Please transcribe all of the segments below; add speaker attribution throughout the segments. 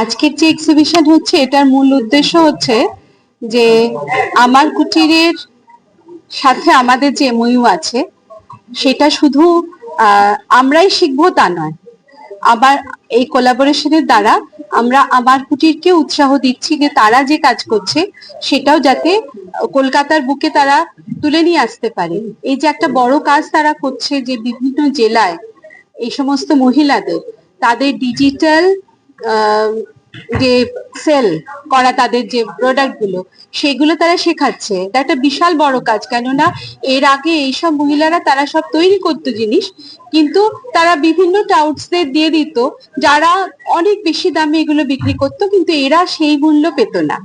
Speaker 1: আজকের যে এক্সিবিশন হচ্ছে, এটার মূল উদ্দেশ্য হচ্ছে যে আমার কুটিরের সাথে আমাদের যে এমইউ আছে, সেটা শুধু আমরাই শিখব তা নয়। আবার এই কোলাবোরেশনের দ্বারা আমরা আমার কুটিরকে উৎসাহ দিচ্ছি যে তারা যে কাজ করছে, সেটাও যাতে কলকাতার বুকে তারা তুলে নিয়ে আসতে পারে। এই যে একটা বড় কাজ তারা করছে যে বিভিন্ন জেলায় এই সমস্ত মহিলাদের, তাদের ডিজিটাল যে সেল করা তাদের যে প্রোডাক্টগুলো, সেগুলো তারা শেখাচ্ছে। এটা একটা বিশাল বড় কাজ, কেননা এর আগে এইসব মহিলারা তারা সব তৈরি করতো জিনিস, কিন্তু তারা বিভিন্ন টাউটসদের দিয়ে দিত, যারা অনেক বেশি দামে এগুলো বিক্রি করতো, কিন্তু এরা সেই মূল্য পেত না।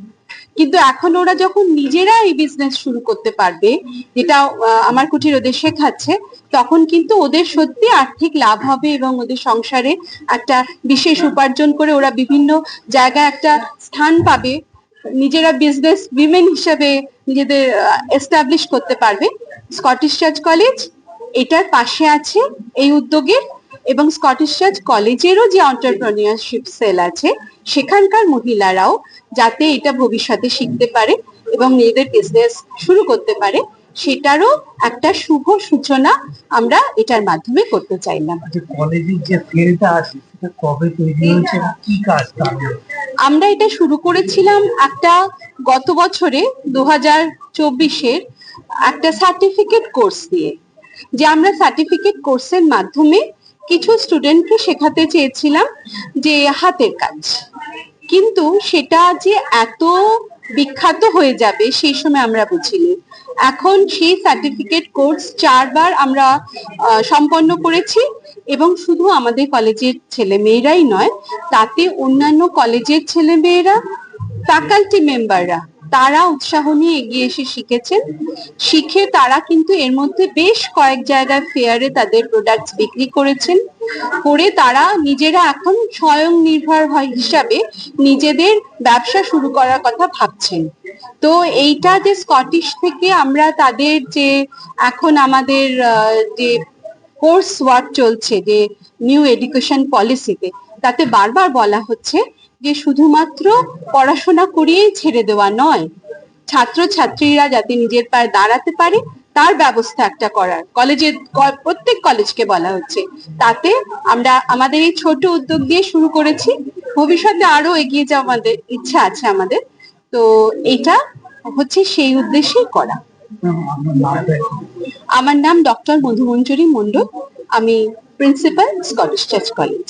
Speaker 1: কিন্তু এখন ওরা যখন নিজেরা এই বিজনেস শুরু করতে পারবে, যেটা আমার কুটির ওদের শেখাচ্ছে, তখন কিন্তু ওদের সত্যি আর্থিক লাভ হবে এবং ওদের সংসারে একটা বিশেষ উপার্জন করে ওরা বিভিন্ন জায়গায় একটা স্থান পাবে। নিজেরা বিজনেস উইমেন হিসেবে নিজেদের এস্টাবলিশ করতে পারবে। স্কটিশ চার্চ কলেজ এটার পাশে আছে এই উদ্যোগের এবং স্কটিশ চার্চ কলেজেরও যে অন্টারপ্রেনিয়ারশিপ সেল আছে সেখানকার মহিলারাও যাতে এটা ভবিষ্যতে শিখতে পারে এবং নিজেদের বিজনেস শুরু করতে পারে সেটারও একটা শুভ সূচনা আমরা এটার মাধ্যমে করতে চাইলাম।
Speaker 2: যে কলেজের যে ফিল্ডটা আছে সেটা কবে তৈরি হয়েছে কি কাজ
Speaker 1: আমরা এটা শুরু করেছিলাম একটা গত বছরে দু হাজার চব্বিশের একটা সার্টিফিকেট কোর্স দিয়ে যে আমরা সার্টিফিকেট কোর্সের মাধ্যমে কিছু স্টুডেন্টকে শেখাতে চেয়েছিলাম যে হাতের কাজ। কিন্তু সেটা যে এত বিখ্যাত হয়ে যাবে সেই সময় আমরা বুঝিনি। এখন সেই সার্টিফিকেট কোর্স চারবার আমরা সম্পন্ন করেছি এবং শুধু আমাদের কলেজের ছেলে মেয়েরাই নয়, তাতে অন্যান্য কলেজের ছেলে মেয়েরা ফ্যাকাল্টি মেম্বাররা তারা উৎসাহ নিয়ে এগিয়ে এসে শিখেছেন। শিখে তারা কিন্তু এর মধ্যে বেশ কয়েক জায়গায় ফেয়ারে তাদের প্রোডাক্টস বিক্রি করেছেন। করে তারা নিজেরা এখন স্বয়ং নির্ভর হিসাবে নিজেদের ব্যবসা শুরু করার কথা ভাবছেন। তো এইটা যে স্কটিশ থেকে আমরা তাদের যে এখন আমাদের যে কোর্স ওয়ার্ক চলছে, যে নিউ এডুকেশন পলিসিতে তাতে বারবার বলা হচ্ছে যে শুধুমাত্র পড়াশোনা করিয়েই ছেড়ে দেওয়া নয় ছাত্র ছাত্রীরা যাতে নিজের পায়ে দাঁড়াতে পারে, তার ব্যবস্থা একটা করার। কলেজের প্রত্যেক কলেজকে বলা হচ্ছে। তাতে আমরা, আমাদের এই ছোট উদ্যোগ দিয়ে শুরু করেছি। ভবিষ্যতে আরও এগিয়ে যাওয়া আমাদের ইচ্ছা আছে আমাদের। তো এটা হচ্ছে সেই উদ্দেশ্যেই করা। আমার নাম ডক্টর মধুমঞ্জরি মন্ডল আমি প্রিন্সিপাল স্কটিশ চার্চ কলেজ।